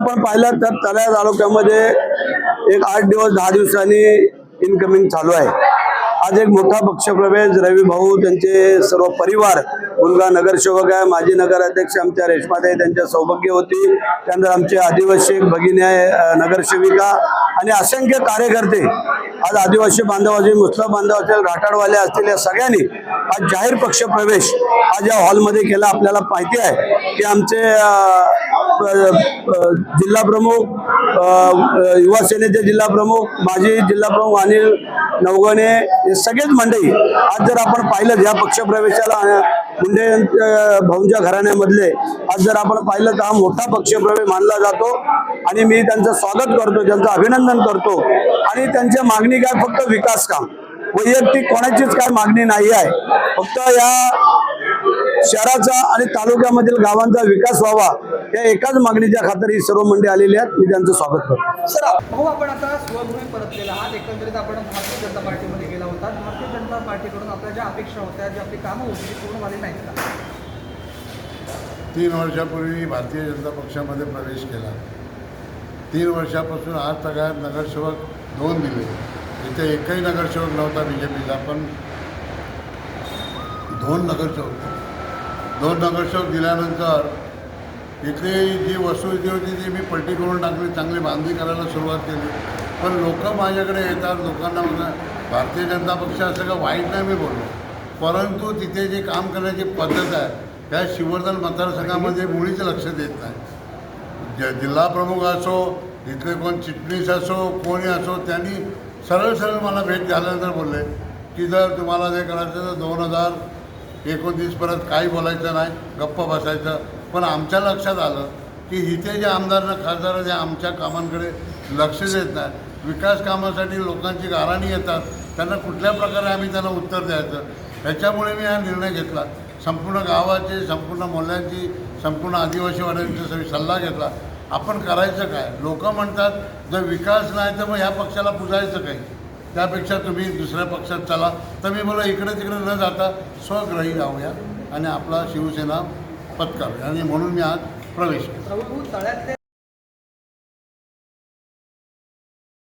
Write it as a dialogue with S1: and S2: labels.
S1: आपण पाहिलं तर तळ्या तालुक्यामध्ये एक आठ दिवस दहा दिवसांनी इनकमिंग चालू आहे. आज एक मोठा पक्षप्रवेश. रवी भाऊ त्यांचे सर्व परिवार मुलगा नगरसेवक आहे माजी नगराध्यक्ष आमच्या रेशमाताई त्यांच्या सौभाग्य होती. त्यानंतर आमचे आदिवासी भगिनी आहे नगरसेविका आणि असंख्य कार्यकर्ते. आज आदिवासी बांधव असतील मुस्लिम बांधव असतील असतील या सगळ्यांनी आज जाहीर पक्षप्रवेश आज या हॉलमध्ये केला. आपल्याला माहिती आहे की आमचे जिल्हा प्रमुख युवा सेनेचे जिल्हा प्रमुख माजी जिल्हा प्रमुख अनिल नवगणे हे सगळेच मंडळी आज जर आपण पाहिलं या पक्षप्रवेशाला मुंडे भाऊंच्या घराण्यामधले आज जर आपण पाहिलं तर हा मोठा पक्षप्रवेश मानला जातो आणि मी त्यांचं स्वागत करतो त्यांचं अभिनंदन करतो. आणि त्यांच्या मागणी काय? फक्त विकास काम. वैयक्तिक कोणाचीच काय मागणी नाही आहे फक्त या शहराचा आणि तालुक्यामधील गावांचा विकास व्हावा या एकाच मागणीच्या खातर ही सर्व मंडळी आलेली आहेत. मी त्यांचं स्वागत करतो.
S2: सर भाऊ आपण आता स्वगृही परतलेला आहात. एकंदरीत आपण भारतीय जनता पार्टीमध्ये गेला होता. भारतीय जनता पार्टीकडून आपल्या ज्या अपेक्षा होत्या जी आपली कामं होती ती पूर्ण झाली नाहीत का?
S3: तीन वर्षापूर्वी भारतीय जनता पक्षामध्ये प्रवेश केला. तीन वर्षापासून आज सगळ्यात नगरसेवक दोन दिले. इथे एकही नगरसेवक नव्हता बी जे पीचा पण दोन नगरसेवक. दोन नगरसेवक दिल्यानंतर इथली जी वस्तू इथे होती ती मी पलटी करून टाकली चांगली बांधणी करायला सुरुवात केली. पण लोक माझ्याकडे येतात लोकांना म्हणतात भारतीय जनता पक्ष असं का वाईट नाही मी बोललो. परंतु तिथे जे काम करण्याची पद्धत आहे त्या शिवर्धन मतदारसंघामध्ये मुळीच लक्ष देत नाही. ज जिल्हा प्रमुख असो इथले कोण चिटणीस असो कोणी असो त्यांनी सरळ सरळ मला भेट झाल्यानंतर बोलले की जर तुम्हाला जे करायचं तर दोन हजार एकोणतीसपर्यंत काही बोलायचं नाही गप्प बसायचं. पण आमच्या लक्षात आलं की इथे जे आमदार खासदार जे आमच्या कामांकडे लक्ष देत नाही विकास कामासाठी लोकांची गाराणी येतात. त्यांना कुठल्या प्रकारे आम्ही त्यांना उत्तर द्यायचं? ह्याच्यामुळे मी हा निर्णय घेतला. संपूर्ण गावाचे संपूर्ण मोल्यांची संपूर्ण आदिवासीवाड्यांचा सगळी सल्ला घेतला. आपण करायचं काय? लोक म्हणतात जर विकास नाही तर मग ह्या पक्षाला पुजायचं काही? त्यापेक्षा तुम्ही दुसऱ्या पक्षात चला. तर मी मला इकडे तिकडे न जाता स्वग्रही राहूया आणि आपला शिवसेना पत्करूया. आणि म्हणून मी आज प्रवेश केला.